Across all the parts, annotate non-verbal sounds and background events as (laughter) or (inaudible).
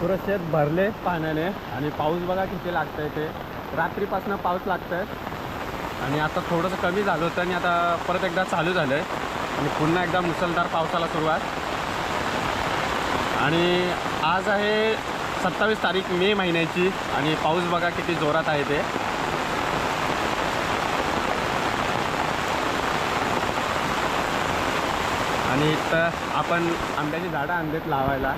पुरं शेत भरले पाण्याने. आणि पाऊस बघा किती लागतंय ते. रात्रीपासून पाऊस लागतंय. आणि आता थोडंसं कमी झालं होतं आणि आता परत एकदा चालू झालं आहे आणि पुन्हा एकदा मुसळधार पावसाला सुरुवात. आणि आज आहे सत्तावीस तारीख मे महिन्याची. आणि पाऊस बघा किती जोरात आहे ते. आणि इथं आपण आंब्याची झाडं आणलेत लावायला.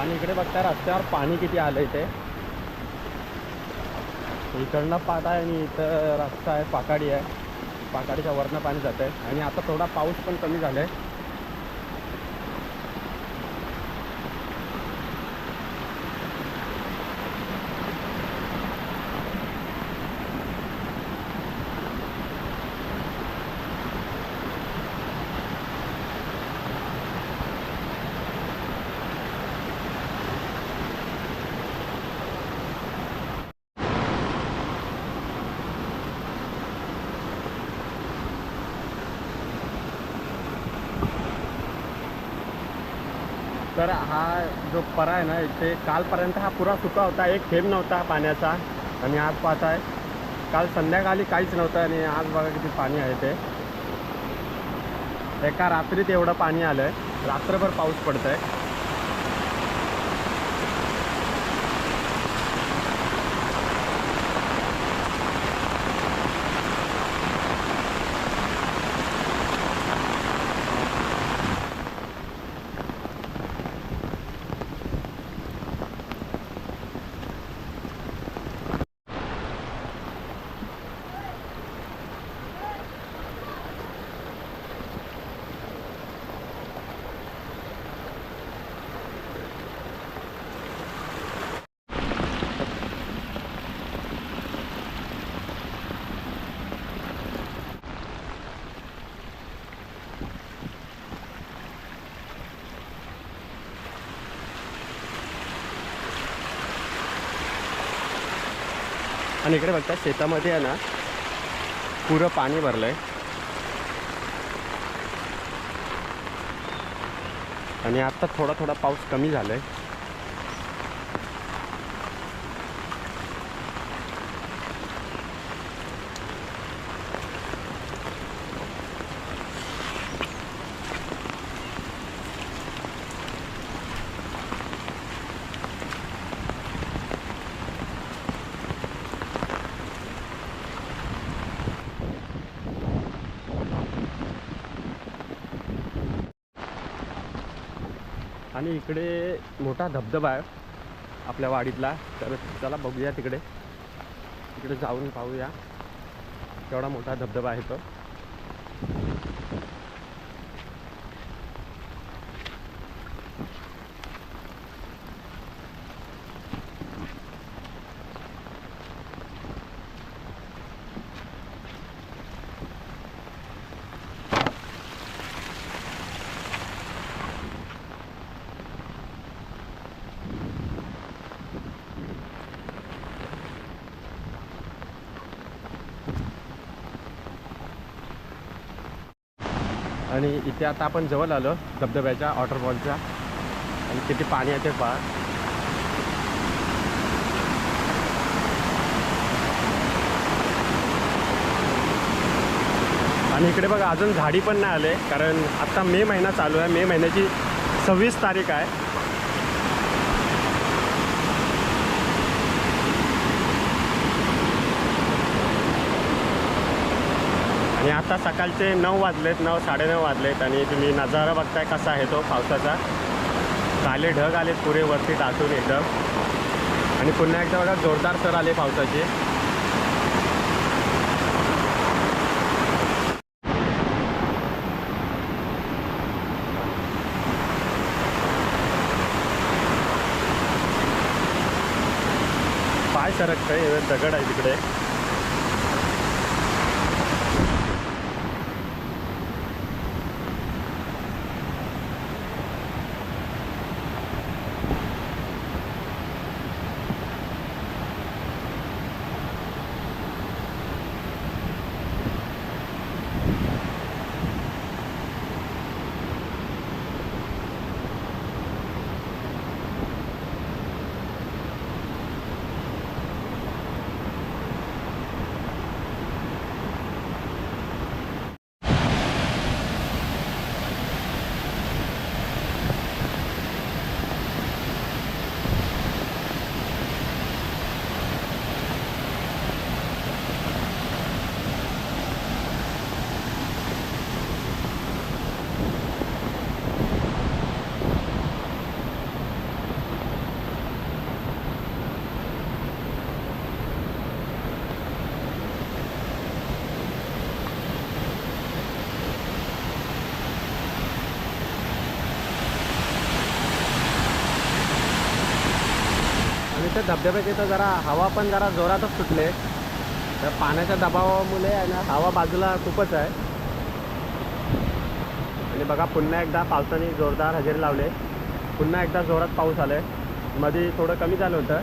आणि इकडे बघता रस्त्यावर पाणी किती आलं इथे. इकडनं पाट आहे आणि इथं रस्ता आहे पाकाडी आहे. पाकाडीच्या वरनं पाणी जात आहे आणि आता थोडा पाऊस पण कमी झाला आहे तर हा जो परा आहे ना इथे कालपर्यंत हा पुरा सुका होता एक थेंब नव्हता पाण्याचा. आणि आज पाहताय काल संध्याकाळी काहीच नव्हतं आणि आज बघा किती पाणी आहे ते एका रात्रीत एवढं पाणी आलं आहे रात्रभर पाऊस पडत आहे आणि इकडे बघता शेतामध्ये आहे ना पुरं पाणी भरलं आहे आणि आत्ता थोडा थोडा पाऊस कमी झाला आहे आणि इकडे मोठा धबधबा आहे आपल्या वाडीतला. तर चला बघूया तिकडे. तिकडे जाऊन पाहूया. केवढा मोठा धबधबा आहे तो. आणि इथे आता आपण जवळ आलो धबधब्याच्या वॉटरफॉलच्या आणि किती पाणी आहे ते पहा. आणि इकडे बघा अजून झाडी पण नाही आले कारण आता मे महिना चालू आहे. मे महिन्याची सव्वीस तारीख आहे. आणि आता सकाळचे नऊ वाजलेत नऊ साडेनऊ वाजलेत आणि तुम्ही नजारा बघताय कसा आहे तो पावसाचा. काले ढग आले पुरे वरती दाटून एकदम. आणि पुन्हा एकदा बघा जोरदार सर आले पावसाचे. पाय सरकतंय दगड आहे तिकडे. आणि त्या इथं जरा हवा पण जरा जोरातच सुटले. तर पाण्याच्या दबावामुळे आणि हवा बाजूला खूपच आहे. आणि बघा पुन्हा एकदा पावसाने जोरदार हजेरी लावले. पुन्हा एकदा जोरात पाऊस आले मध्ये थोडं कमी झालं होतं.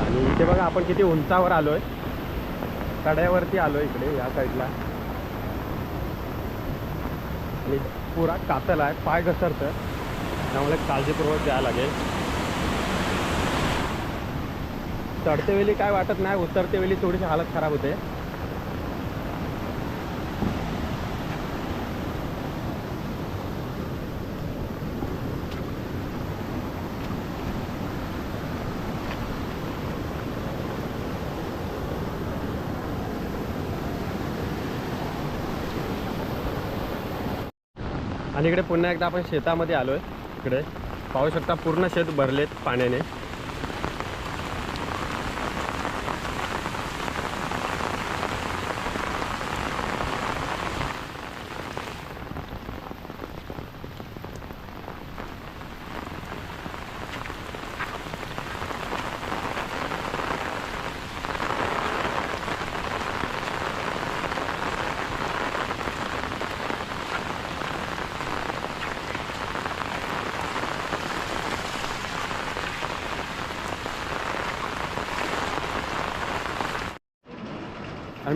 आणि इथे बघा आपण किती उंचावर आलोय. कड्यावरती आलो इकडे या साईडला आणि पुरा कातल आहे पाय घसरतं त्यामुळे काळजीपूर्वक द्यावं लागेल. चढते वेळी काय वाटत नाही उतरते वेळी थोडीशी हालत खराब होते. आणि इकडे पुन्हा एकदा आपण शेतामध्ये आलो आहे इकडे पाहू शकता पूर्ण शेत भरलेत पाण्याने.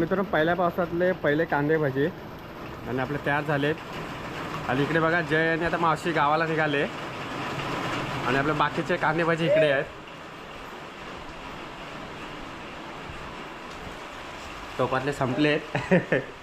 मित्रांनो पहिल्या पावसातले पहिले कांदे भजी. आणि आपले तयार झालेत. आणि इकडे बघा जय आणि आता मावशी गावाला निघाले. आणि आपले बाकीचे कांदे भजी इकडे आहेत. टोपातले संपलेत. (laughs)